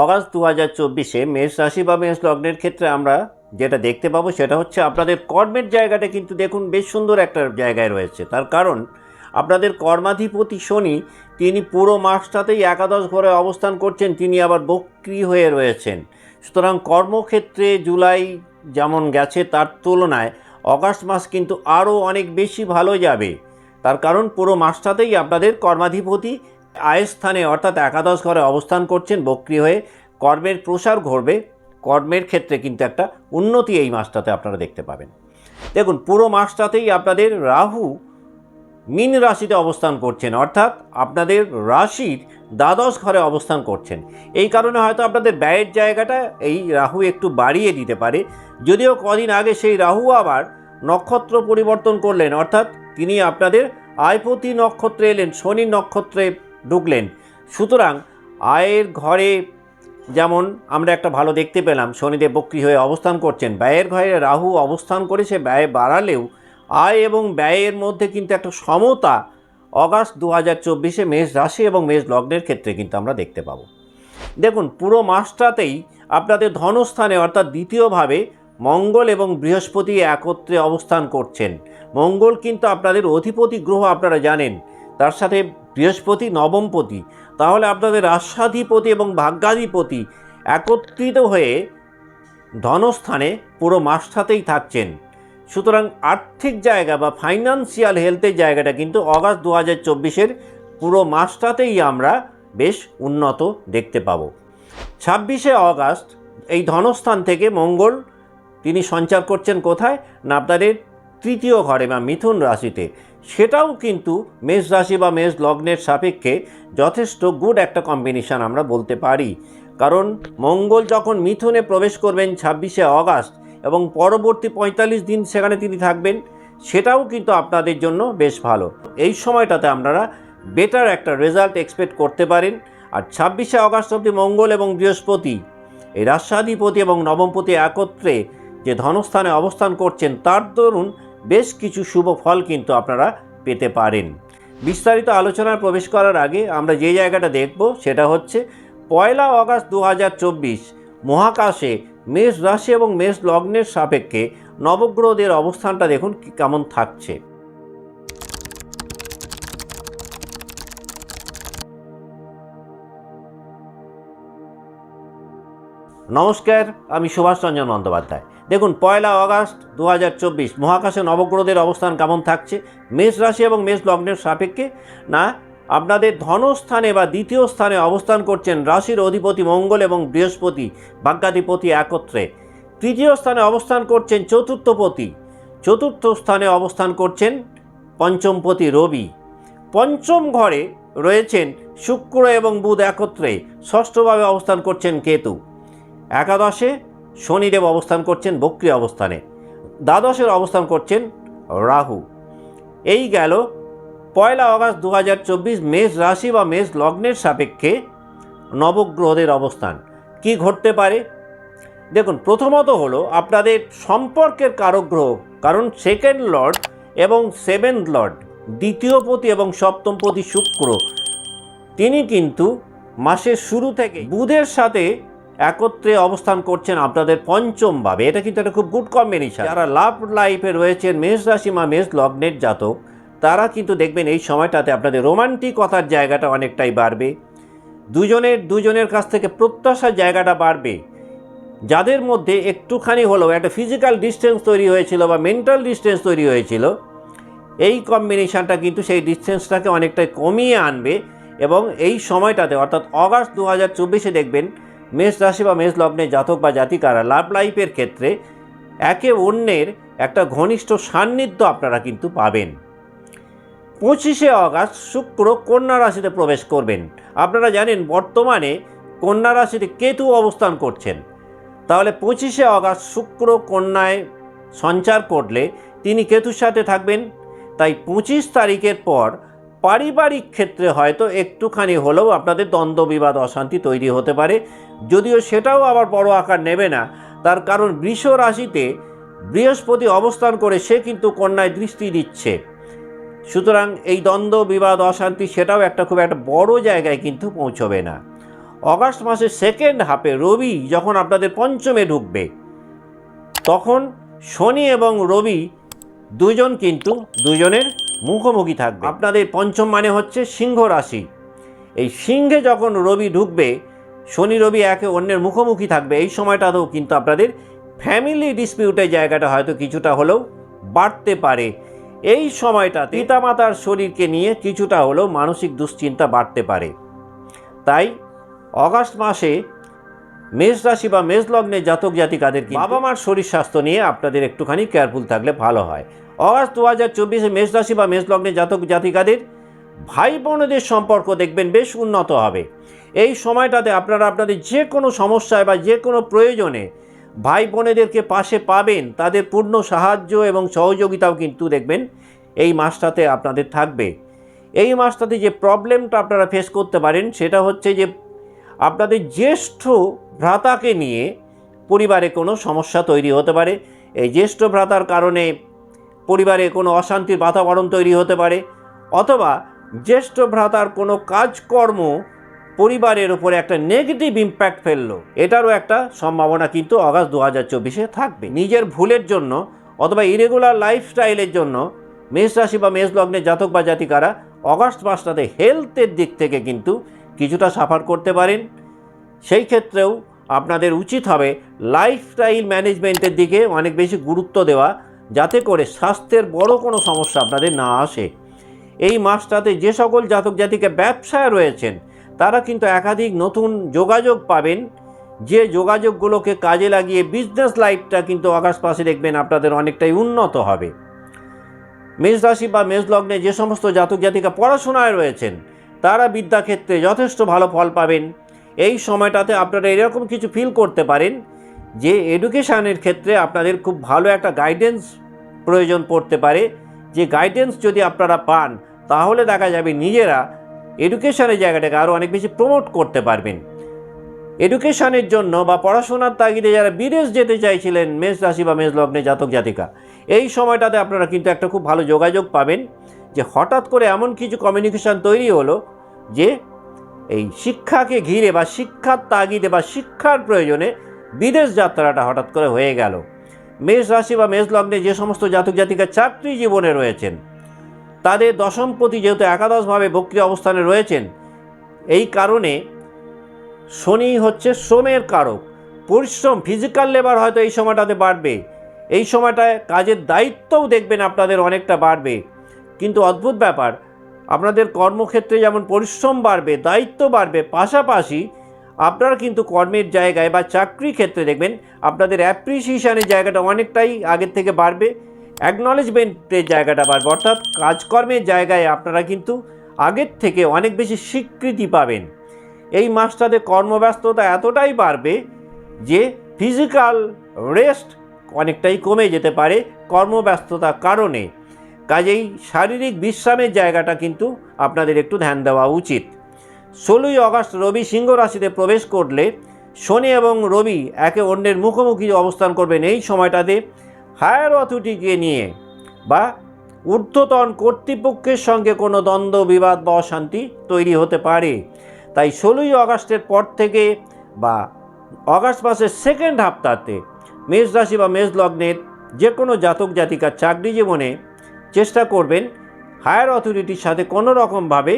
August দু হাজার চব্বিশে মেষ রাশি বা মেষ লগ্নের ক্ষেত্রে আমরা যেটা দেখতে পাবো সেটা হচ্ছে আপনাদের কর্মের জায়গাটা কিন্তু দেখুন বেশ সুন্দর একটা জায়গায় রয়েছে। তার কারণ আপনাদের কর্মাধিপতি শনি, তিনি পুরো মাসটাতেই একাদশ ঘরে অবস্থান করছেন, তিনি আবার বক্রি হয়ে রয়েছেন। সুতরাং কর্মক্ষেত্রে জুলাই যেমন গেছে তার তুলনায় অগাস্ট মাস কিন্তু আরও অনেক বেশি ভালো যাবে। তার কারণ পুরো মাসটাতেই আপনাদের কর্মাধিপতি আয়স্থানে অর্থাৎ একাদশ ঘরে অবস্থান করছেন বক্রি হয়ে কর্মের প্রসার ঘটবে। কর্মের ক্ষেত্রে কিন্তু একটা উন্নতি এই মাসটাতে আপনারা দেখতে পাবেন। দেখুন, পুরো মাসটাতেই আপনাদের রাহু মিন রাশিতে অবস্থান করছেন, অর্থাৎ আপনাদের রাশির দ্বাদশ ঘরে অবস্থান করছেন। এই কারণে হয়তো আপনাদের ব্যয়ের জায়গাটা এই রাহু একটু বাড়িয়ে দিতে পারে। যদিও কদিন আগে সেই রাহু আবার নক্ষত্র পরিবর্তন করলেন, অর্থাৎ তিনি আপনাদের আয়পতি নক্ষত্রে এলেন, শনি নক্ষত্রে ঢুকলেন। সুতরাং আয়ের ঘরে যেমন আমরা একটা ভালো দেখতে পেলাম, শনিদেব বক্রি হয়ে অবস্থান করছেন, ব্যয়ের ঘরে রাহু অবস্থান করে সে ব্যয় বাড়ালেও আয় এবং ব্যয়ের মধ্যে কিন্তু একটা সমতা অগাস্ট দু হাজার চব্বিশে মেষ রাশি এবং মেষ লগ্নের ক্ষেত্রে কিন্তু আমরা দেখতে পাবো। দেখুন, পুরো মাসটাতেই আপনাদের ধনস্থানে অর্থাৎ দ্বিতীয়ভাবে মঙ্গল এবং বৃহস্পতি একত্রে অবস্থান করছেন। মঙ্গল কিন্তু আপনাদের অধিপতি গ্রহ, আপনারা জানেন। তার সাথে বৃহস্পতি, নবমপতি। তাহলে আপনাদের রাষ্ট্রাধিপতি এবং ভাগ্যাধিপতি একত্রিত হয়ে ধনস্থানে পুরো মাসটাতেই থাকছেন। সুতরাং আর্থিক জায়গা বা ফাইন্যান্সিয়াল হেলথের জায়গাটা কিন্তু অগাস্ট দু হাজার চব্বিশের পুরো মাসটাতেই আমরা বেশ উন্নত দেখতে পাবো। ছাব্বিশে অগাস্ট, এই ধনস্থান থেকে মঙ্গল, তিনি সঞ্চার করছেন কোথায়? না আপনাদের তৃতীয় ঘরে বা মিথুন রাশিতে। সেটাও কিন্তু মেষ রাশি বা মেষ লগ্নের সাপেক্ষে যথেষ্ট গুড একটা কম্বিনেশন আমরা বলতে পারি। কারণ মঙ্গল যখন মিথুনে প্রবেশ করবেন ছাব্বিশে অগাস্ট এবং পরবর্তী পঁয়তাল্লিশ দিন সেখানে তিনি থাকবেন, সেটাও কিন্তু আপনাদের জন্য বেশ ভালো। এই সময়টাতে আপনারা বেটার একটা রেজাল্ট এক্সপেক্ট করতে পারেন। আর ছাব্বিশে অগাস্ট অবধি মঙ্গল এবং বৃহস্পতি, এই রাষ্ট্রাধিপতি এবং নবমপতি একত্রে যে ধনস্থানে অবস্থান করছেন, তার দরুন বেশ কিছু শুভ ফল কিন্তু আপনারা পেতে পারেন। বিস্তারিত আলোচনায় প্রবেশ করার আগে আমরা যে জায়গাটা দেখব সেটা হচ্ছে পয়লা অগাস্ট দু হাজার চব্বিশ মহাকাশে মেষ রাশি এবং মেষ লগ্নের সাপেক্ষে নবগ্রহদের অবস্থানটা দেখুন কেমন থাকছে। নমস্কার, আমি সুভাষ রঞ্জন বন্দ্যোপাধ্যায়। দেখুন, পয়লা অগাস্ট দু হাজার চব্বিশ, মহাকাশে নবগ্রহদের অবস্থান কেমন থাকছে? মেষ রাশি এবং মেষ লগ্নের সাপেক্ষে? না, আপনাদের ধনস্থানে বা দ্বিতীয় স্থানে অবস্থান করছেন রাশির অধিপতি মঙ্গল এবং বৃহস্পতি ভাগ্যাধিপতি একত্রে। তৃতীয় স্থানে অবস্থান করছেন চতুর্থপতি চতুর্থ স্থানে অবস্থান করছেন পঞ্চমপতি রবি। পঞ্চম ঘরে রয়েছেন শুক্র এবং বুধ একত্রে। ষষ্ঠভাবে অবস্থান করছেন কেতু। একাদশে শনিদেব অবস্থান করছেন বক্রি অবস্থানে। দ্বাদশের অবস্থান করছেন রাহু। এই গেল পয়লা আগস্ট দু হাজার চব্বিশ মেষ রাশি বা মেষ লগ্নের সাপেক্ষে নবগ্রহদের অবস্থান। কি ঘটতে পারে? দেখুন, প্রথমত হলো আপনাদের সম্পর্কের কারক গ্রহ কারণ সেকেন্ড লর্ড এবং সেভেন্থ লর্ড দ্বিতীয় পতি এবং সপ্তম পতি শুক্র, তিনি কিন্তু মাসের শুরু থেকে বুধের সাথে একত্রে অবস্থান করছেন আপনাদের পঞ্চম ভাবে। এটা কিন্তু একটা খুব গুড কম্বিনেশন যারা লাভ লাইফে রয়েছেন, মেষ রাশি বা মেষ লগ্নের জাতক, তারা কিন্তু দেখবেন এই সময়টাতে আপনাদের রোমান্টিকতার জায়গাটা অনেকটাই বাড়বে। দুজনের দুজনের কাছ থেকে প্রত্যাশার জায়গাটা বাড়বে। যাদের মধ্যে একটুখানি হলেও একটা ফিজিক্যাল ডিস্টেন্স তৈরি হয়েছিল বা মেন্টাল ডিস্টেন্স তৈরি হয়েছিল, এই কম্বিনেশানটা কিন্তু সেই ডিস্টেন্সটাকে অনেকটাই কমিয়ে আনবে এবং এই সময়টাতে, অর্থাৎ অগাস্ট দু হাজার চব্বিশে দেখবেন মেষ রাশি বা মেষ লগ্নের জাতক বা জাতিকারা লাভ লাইফের ক্ষেত্রে একে অন্যের একটা ঘনিষ্ঠ সান্নিধ্য আপনারা কিন্তু পাবেন। পঁচিশে অগাস্ট শুক্র কন্যা রাশিতে প্রবেশ করবেন। আপনারা জানেন বর্তমানে কন্যা রাশিতে কেতু অবস্থান করছেন। তাহলে পঁচিশে অগাস্ট শুক্র কন্যায় সঞ্চার করলে তিনি কেতুর সাথে থাকবেন। তাই পঁচিশ তারিখের পর পারিবারিক ক্ষেত্রে হয়তো একটুখানি হলেও আপনাদের দ্বন্দ্ব, বিবাদ, অশান্তি তৈরি হতে পারে। যদিও সেটাও আবার বড় আকার নেবে না। তার কারণ বৃষ রাশিতে বৃহস্পতি অবস্থান করে সে কিন্তু কন্যায় দৃষ্টি দিচ্ছে। সুতরাং এই দ্বন্দ্ব, বিবাদ, অশান্তি সেটাও একটা খুব একটা বড় জায়গায় কিন্তু পৌঁছবে না। অগাস্ট মাসের সেকেন্ড হাফে রবি যখন আপনাদের পঞ্চমে ঢুকবে, তখন শনি এবং রবি দুজন কিন্তু দুজনের মুখোমুখি থাকবে। আপনাদের পঞ্চম মানে হচ্ছে সিংহ রাশি। এই সিংহে যখন রবি ঢুকবে শনি রবি একে অন্যের মুখোমুখি থাকবে। এই সময়টাতেও কিন্তু আপনাদের ফ্যামিলি ডিসপিউটের জায়গাটা হয়তো কিছুটা হলেও বাড়তে পারে। এই সময়টা পিতামাতার শরীরকে নিয়ে কিছুটা হলেও মানসিক দুশ্চিন্তা বাড়তে পারে। তাই অগাস্ট মাসে মেষ রাশি বা মেষ লগ্নে জাতক জাতিকাদের বাবা মার শরীর স্বাস্থ্য নিয়ে আপনাদের একটুখানি কেয়ারফুল থাকলে ভালো হয়। অগাস্ট দু হাজার চব্বিশে মেষ রাশি বা মেষ লগ্নে জাতক জাতিকাদের ভাই বোনদের সম্পর্ক দেখবেন বেশ উন্নত হবে। এই সময়টাতে আপনারা আপনাদের যে কোনো সমস্যায় বা যে কোনো প্রয়োজনে ভাই বোনেদেরকে পাশে পাবেন, তাদের পূর্ণ সাহায্য এবং সহযোগিতাও কিন্তু দেখবেন এই মাসটাতে আপনাদের থাকবে। এই মাসটাতে যে প্রবলেমটা আপনারা ফেস করতে পারেন, সেটা হচ্ছে যে আপনাদের জ্যেষ্ঠ ভ্রাতাকে নিয়ে পরিবারে কোনো সমস্যা তৈরি হতে পারে। এই জ্যেষ্ঠ ভ্রাতার কারণে পরিবারে কোনো অশান্তির বাতাবরণ তৈরি হতে পারে। অথবা জ্যেষ্ঠ ভ্রাতার কোনো কাজকর্ম পরিবারের উপরে একটা নেগেটিভ ইম্প্যাক্ট ফেলল। এটারও একটা সম্ভাবনা কিন্তু অগাস্ট দু হাজার চব্বিশে থাকবে। নিজের ভুলের জন্য অথবা ইরেগুলার লাইফস্টাইলের জন্য মেষ রাশি বা মেষ লগ্নে জাতক বা জাতিকারা অগাস্ট মাসটাতে হেলথের দিক থেকে কিন্তু কিছুটা সাফার করতে পারেন। সেই ক্ষেত্রেও আপনাদের উচিত হবে লাইফস্টাইল ম্যানেজমেন্টের দিকে অনেক বেশি গুরুত্ব দেওয়া যাতে করে স্বাস্থ্যের বড় কোনো সমস্যা আপনাদের না আসে। এই মাসটাতে যে সকল জাতক জাতিকে ব্যবসায় রয়েছেন তারা কিন্তু একাধিক নতুন যোগাযোগ পাবেন। যে যোগাযোগগুলোকে কাজে লাগিয়ে বিজনেস লাইফটা কিন্তু আগস্ট মাসে দেখবেন, আপনাদের অনেকটাই উন্নত হবে। মেষ রাশি বা মেষ লগ্নে যে সমস্ত জাতক জাতিকা পড়াশোনায় রয়েছেন, তারা বিদ্যাক্ষেত্রে যথেষ্ট ভালো ফল পাবেন। এই সময়টাতে আপনারা এরকম কিছু ফিল করতে পারেন যে এডুকেশানের ক্ষেত্রে আপনাদের খুব ভালো একটা গাইডেন্স প্রয়োজন পড়তে পারে। যে গাইডেন্স যদি আপনারা পান, তাহলে দেখা যাবে নিজেরা এডুকেশনের জায়গাটাকে আরও অনেক বেশি প্রমোট করতে পারবেন। এডুকেশনের জন্য বা পড়াশোনার তাগিদে যারা বিদেশ যেতে চাইছিলেন, মেষ রাশি বা মেষ লগ্নে জাতক জাতিকা, এই সময়টাতে আপনারা কিন্তু একটা খুব ভালো যোগাযোগ পাবেন যে হঠাৎ করে এমন কিছু কমিউনিকেশান তৈরি হলো যে এই শিক্ষাকে ঘিরে বা শিক্ষার তাগিদে বা শিক্ষার প্রয়োজনে বিদেশ যাত্রাটা হঠাৎ করে হয়ে গেল। মেষ রাশি বা মেষ লগ্নে যে সমস্ত জাতক জাতিকা চাকরি জীবনে রয়েছেন তাদের দশমপতি যেহেতু একাদশভাবে বক্রি অবস্থানে রয়েছেন, এই কারণে শনি হচ্ছে শ্রমের কারক। পরিশ্রম ফিজিক্যাল লেবার হয়তো এই সময়টাতে বাড়বে। এই সময়টায় কাজের দায়িত্বও দেখবেন আপনাদের অনেকটা বাড়বে। কিন্তু অদ্ভুত ব্যাপার, আপনাদের কর্মক্ষেত্রে যেমন পরিশ্রম বাড়বে, দায়িত্ব বাড়বে, পাশাপাশি আপনারা কিন্তু কর্মের জায়গায় বা চাকরি ক্ষেত্রে দেখবেন, আপনাদের অ্যাপ্রিসিয়েশনের জায়গাটা অনেকটাই আগের থেকে বাড়বে। অ্যাকনলেজমেন্টের জায়গাটা বাড়বে অর্থাৎ কাজকর্মের জায়গায় আপনারা কিন্তু আগের থেকে অনেক বেশি স্বীকৃতি পাবেন। এই মাসটাতে কর্মব্যস্ততা এতটাই বাড়বে যে ফিজিক্যাল রেস্ট অনেকটাই কমে যেতে পারে কর্মব্যস্ততার কারণে। কাজেই শারীরিক বিশ্রামের জায়গাটা কিন্তু আপনাদের একটু ধ্যান দেওয়া উচিত। ষোলোই আগস্ট রবি সিংহ রাশিতে প্রবেশ করলে শনি এবং রবি একে অন্যের মুখোমুখি অবস্থান করবেন। এই সময়টাতে হায়ার অথরিটিকে নিয়ে বা ঊর্ধ্বতন কর্তৃপক্ষের সঙ্গে কোনো দ্বন্দ্ব, বিবাদ বা অশান্তি তৈরি হতে পারে। তাই ষোলোই আগস্টের পর থেকে বা আগস্ট মাসের সেকেন্ড হাফতাতে মেষ রাশি বা মেষ লগ্নের যে কোনো জাতক, জাতিকার চাকরি জীবনে চেষ্টা করবেন হায়ার অথরিটির সাথে কোনো রকমভাবে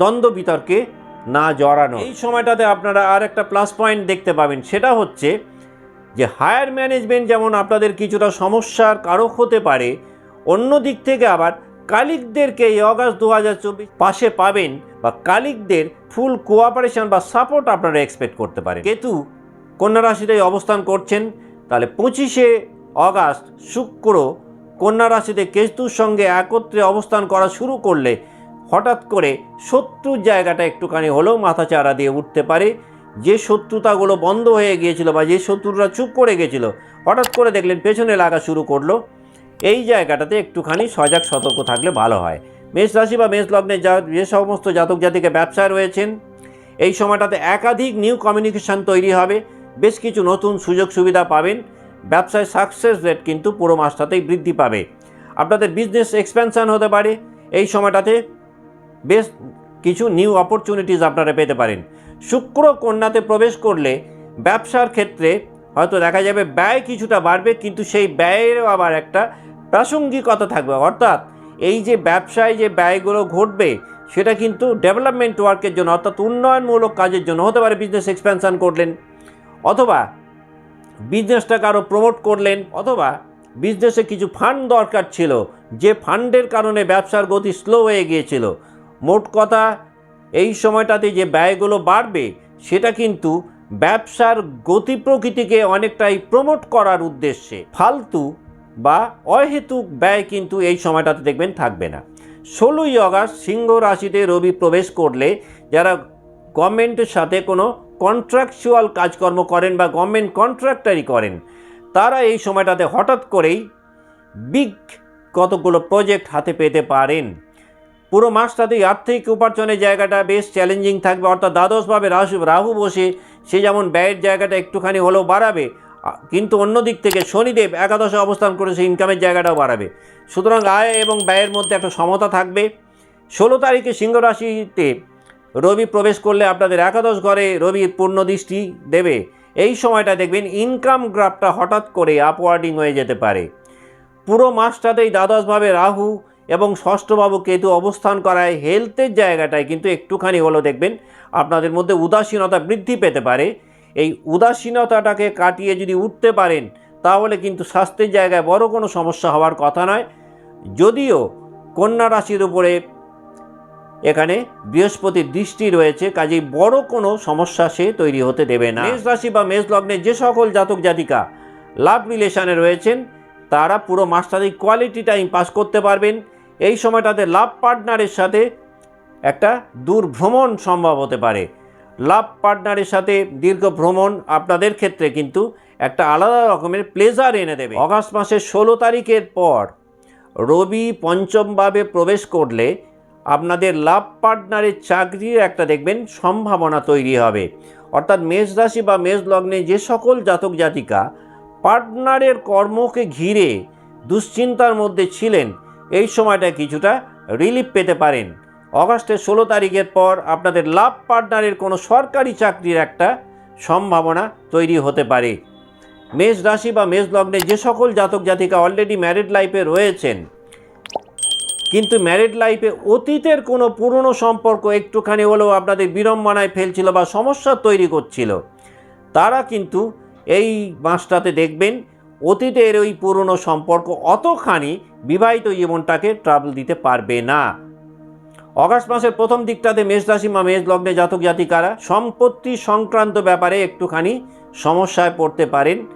দ্বন্দ্ব, বিতর্কে না জড়ানো এই সময়টাতে আপনারা আর একটা প্লাস পয়েন্ট দেখতে পাবেন, সেটা হচ্ছে যে হায়ার ম্যানেজমেন্ট যেমন আপনাদের কিছুটা সমস্যার কারক হতে পারে, অন্য দিক থেকে আবার কালিকদেরকে এই অগাস্ট দু হাজার চব্বিশ পাশে পাবেন বা কালিকদের ফুল কোঅপারেশন বা সাপোর্ট আপনারা এক্সপেক্ট করতে পারেন। কেতু কন্যা রাশিতে অবস্থান করছেন, তাহলে পঁচিশে অগাস্ট শুক্র কন্যা রাশিতে কেতুর সঙ্গে একত্রে অবস্থান করা শুরু করলে হঠাৎ করে শত্রুর জায়গাটা একটুখানি হলেও মাথা চারা দিয়ে উঠতে পারে। যে শত্রুতাগুলো বন্ধ হয়ে গিয়েছিল বা যে শত্রুরা চুপ করে গেছিল হঠাৎ করে দেখলেন পেছনে লাগা শুরু করল। এই জায়গাটাতে একটুখানি সজাগ সতর্ক থাকলে ভালো হয়। মেষ রাশি বা মেষ লগ্নে যা, যে সমস্ত জাতক জাতিকে ব্যবসায় রয়েছেন, এই সময়টাতে একাধিক নিউ কমিউনিকেশান তৈরি হবে। বেশ কিছু নতুন সুযোগ সুবিধা পাবেন। ব্যবসায় সাকসেস রেট কিন্তু পুরো মাসটাতেই বৃদ্ধি পাবে। আপনাদের বিজনেস এক্সপ্যানশন হতে পারে। এই সময়টাতে বেশ কিছু নিউ অপরচুনিটিস আপনারা পেতে পারেন। শুক্র কন্যাতে প্রবেশ করলে ব্যবসার ক্ষেত্রে হয়তো দেখা যাবে ব্যয় কিছুটা বাড়বে, কিন্তু সেই ব্যয়েরও আবার একটা প্রাসঙ্গিকতা থাকবে। অর্থাৎ এই যে ব্যবসায় যে ব্যয়গুলো ঘটবে, সেটা কিন্তু ডেভেলপমেন্ট ওয়ার্কের জন্য অর্থাৎ উন্নয়নমূলক কাজের জন্য হতে পারে বিজনেস এক্সপ্যানশন করলেন, অথবা বিজনেসটাকে আরও প্রমোট করলেন, অথবা বিজনেসে কিছু ফান্ড দরকার ছিল, যে ফান্ডের কারণে ব্যবসার গতি স্লো হয়ে গিয়েছিল। মোট কথা এই সময়টাতে যে ব্যয়গুলো বাড়বে, সেটা কিন্তু ব্যবসার গতি প্রকৃতিকে অনেকটাই প্রমোট করার উদ্দেশ্যে। ফালতু বা অহেতুক ব্যয় কিন্তু এই সময়টাতে দেখবেন থাকবে না। ষোলোই অগাস্ট সিংহ রাশিতে রবি প্রবেশ করলে যারা গভর্নমেন্টের সাথে কোনো কন্ট্রাকচুয়াল কাজকর্ম করেন বা গভর্নমেন্ট কন্ট্রাক্টারি করেন, তারা এই সময়টাতে হঠাৎ করেই বিগ কতগুলো প্রজেক্ট হাতে পেতে পারেন। পুরো মাসটাতেই আর্থিক উপার্জনের জায়গাটা বেশ চ্যালেঞ্জিং থাকবে। অর্থাৎ দ্বাদশভাবে রাহু রাহু বসে সে যেমন ব্যয়ের জায়গাটা একটুখানি হলেও বাড়াবে কিন্তু অন্য দিক থেকে শনিদেব একাদশে অবস্থান করে সে ইনকামের জায়গাটাও বাড়াবে। সুতরাং আয় এবং ব্যয়ের মধ্যে একটা সমতা থাকবে। ষোলো তারিখে সিংহ রাশিতে রবি প্রবেশ করলে আপনাদের একাদশ ঘরে রবির পূর্ণ দৃষ্টি দেবে। এই সময়টা দেখবেন ইনকাম গ্রাফটা হঠাৎ করে আপওয়ার্ডিং হয়ে যেতে পারে। পুরো মাসটাতেই দ্বাদশভাবে রাহু এবং ষষ্ঠবাবু কেতু অবস্থান করায় হেলথের জায়গাটায় কিন্তু একটুখানি হলো দেখবেন, আপনাদের মধ্যে উদাসীনতা বৃদ্ধি পেতে পারে। এই উদাসীনতাটাকে কাটিয়ে যদি উঠতে পারেন, তাহলে কিন্তু স্বাস্থ্যের জায়গায় বড় কোনো সমস্যা হওয়ার কথা নয়। যদিও কন্যা রাশির উপরে এখানে বৃহস্পতির দৃষ্টি রয়েছে, কাজেই বড় কোনো সমস্যা সে তৈরি হতে দেবে না। মেষ রাশি বা মেষ লগ্নে যে সকল জাতক জাতিকা লাভ রিলেশনে রয়েছেন, তারা পুরো মাসটাতেই কোয়ালিটি টাইম পাস করতে পারবেন। এই সময়টাতে লাভ পার্টনারের সাথে একটা দূর ভ্রমণ সম্ভব হতে পারে। লাভ পার্টনারের সাথে দীর্ঘ ভ্রমণ আপনাদের ক্ষেত্রে কিন্তু একটা আলাদা রকমের প্লেজার এনে দেবে। অগাস্ট মাসের ষোলো তারিখের পর রবি পঞ্চমভাবে প্রবেশ করলে আপনাদের লাভ পার্টনারের চাকরির একটা দেখবেন সম্ভাবনা তৈরি হবে। অর্থাৎ মেষ রাশি বা মেষ লগ্নে যে সকল জাতক জাতিকা পার্টনারের কর্মকে ঘিরে দুশ্চিন্তার মধ্যে ছিলেন এই সময়টা কিছুটা রিলিফ পেতে পারেন। অগাস্টের ষোলো তারিখের পর আপনাদের লাভ পার্টনারের কোনো সরকারি চাকরির একটা সম্ভাবনা তৈরি হতে পারে। মেষ রাশি বা মেষ লগ্নে যে সকল জাতক জাতিকা অলরেডি ম্যারিড লাইফে রয়েছেন, কিন্তু ম্যারিড লাইফে অতীতের কোনো পুরনো সম্পর্ক একটুখানি হলেও আপনাদের বিড়ম্বনায় ফেলছিল বা সমস্যা তৈরি করছিল, তারা কিন্তু এই মাসটাতে দেখবেন অতীতের ওই পুরনো সম্পর্ক অতখানি বিবাহিত জীবনটাকে ট্রাবল দিতে পারবে না। অগাস্ট মাসের প্রথম দিকটাতে মেষ রাশি বা মেষ লগ্নে জাতক জাতিকারা সম্পত্তি সংক্রান্ত ব্যাপারে একটুখানি সমস্যায় পড়তে পারেন।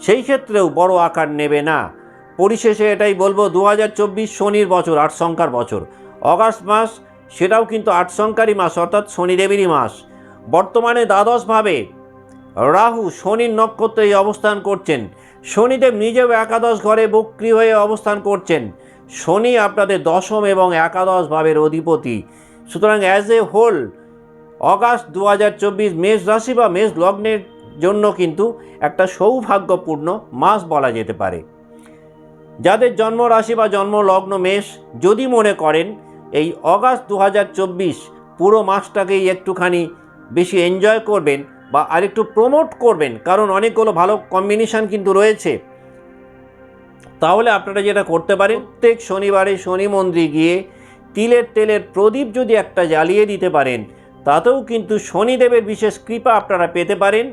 সেই ক্ষেত্রেও বড় আকার নেবে না। পরিশেষে এটাই বলব দু হাজার চব্বিশ শনির বছর, আট সংখ্যার বছর। অগাস্ট মাস, সেটাও কিন্তু আট সংখ্যারই মাস, অর্থাৎ শনিদেবেরই মাস। বর্তমানে দ্বাদশভাবে রাহু শনির নক্ষত্রে অবস্থান করছেন। শনিদেব নিজেও একাদশ ঘরে বক্রি হয়ে অবস্থান করছেন। শনি আপনাদের দশম এবং একাদশ ভাবের অধিপতি। সুতরাং অ্যাজ এ হোল অগাস্ট দু হাজার চব্বিশ মেষ রাশি বা মেষ লগ্নের জন্য কিন্তু একটা সৌভাগ্যপূর্ণ মাস বলা যেতে পারে। যাদের জন্ম রাশি বা জন্ম লগ্ন মেষ, যদি মনে করেন, এই অগাস্ট দু হাজার চব্বিশ পুরো মাসটাকেই একটুখানি বেশি এনজয় করবেন। বা আরেকটু প্রমোট করবেন, কারণ অনেকগুলো ভালো কম্বিনেশান কিন্তু রয়েছে। তাহলে আপনারা যেটা করতে পারেন, প্রত্যেক শনিবারে শনি মন্দিরে গিয়ে তিলের তেলের প্রদীপ যদি একটা জ্বালিয়ে দিতে পারেন, তাতেও কিন্তু শনিদেবের বিশেষ কৃপা আপনারা পেতে পারেন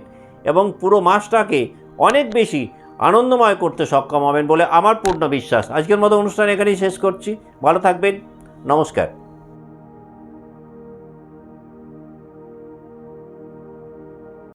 এবং পুরো মাসটাকে অনেক বেশি আনন্দময় করতে সক্ষম হবেন বলে আমার পূর্ণ বিশ্বাস। আজকের মতো অনুষ্ঠান এখানেই শেষ করছি। ভালো থাকবেন। নমস্কার।